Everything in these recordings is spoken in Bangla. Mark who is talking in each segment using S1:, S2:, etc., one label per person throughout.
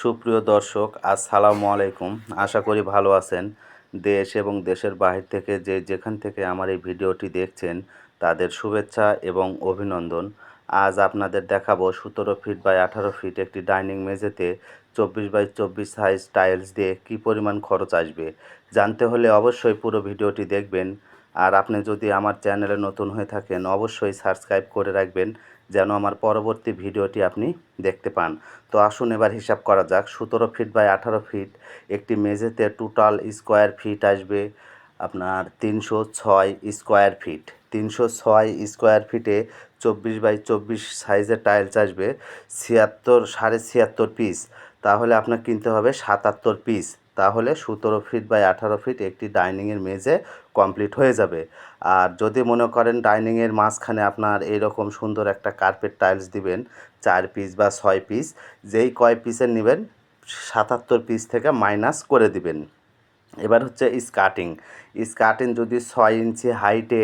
S1: সুপ্রিয় দর্শক, আসসালামু আলাইকুম। আশা করি ভালো আছেন। দেশ এবং দেশের বাহির থেকে যে যেখান থেকে আমার এই ভিডিওটি দেখছেন, তাদের শুভেচ্ছা এবং অভিনন্দন। আজ আপনাদের দেখাবো সতেরো ফিট বাই আঠারো ফিট একটি ডাইনিং মেঝেতে চব্বিশ বাই চব্বিশ সাইজ টাইলস দিয়ে কী পরিমাণ খরচ আসবে। জানতে হলে অবশ্যই পুরো ভিডিওটি দেখবেন। আর আপনি যদি আমার চ্যানেলে নতুন হয়ে থাকেন, অবশ্যই সাবস্ক্রাইব করে রাখবেন যেন আমার পরবর্তী ভিডিওটি আপনি দেখতে পান। তো আসুন এবার হিসাব করা যাক। সতেরো ফিট বাই আঠারো ফিট, একটি মেঝেতে টোটাল স্কোয়ার ফিট আসবে আপনার তিনশো ছয় স্কোয়ার ফিট তিনশো ছয় স্কোয়ার ফিটে চব্বিশ বাই চব্বিশ সাইজের টাইলস আসবে, ছিয়াত্তর, সাড়ে ছিয়াত্তর পিস তাহলে আপনার কিনতে হবে সাতাত্তর পিস তাহলে সতেরো ফিট বাই আঠারো ফিট একটি ডাইনিংয়ের মেঝে কমপ্লিট হয়ে যাবে। আর যদি মনে করেন ডাইনিংয়ের মাঝখানে আপনার এইরকম সুন্দর একটা কার্পেট টাইলস দিবেন, চার পিস বা ছয় পিস যেই কয় পিসের নেবেন, সাতাত্তর পিস থেকে মাইনাস করে দিবেন। এবার হচ্ছে স্কার্টিং স্কার্টিং যদি ছয় ইঞ্চি হাইটে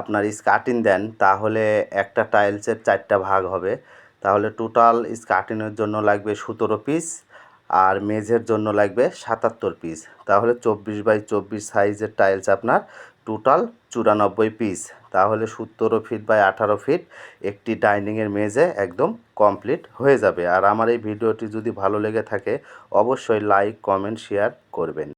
S1: আপনার স্কার্টিং দেন, তাহলে একটা টাইলসের চারটা ভাগ হবে। তাহলে টোটাল স্কার্টিংয়ের জন্য লাগবে সতেরো পিস আর মেঝের জন্য লাগবে সাতাত্তর পিস তাহলে চব্বিশ বাই চব্বিশ সাইজের টাইলস আপনার টোটাল চুরানব্বই পিস তাহলে সতেরো ফিট বাই আঠারো ফিট একটি ডাইনিংয়ের মেঝে একদম কমপ্লিট হয়ে যাবে। আর আমার এই ভিডিওটি যদি ভালো লেগে থাকে, অবশ্যই লাইক কমেন্ট শেয়ার করবেন।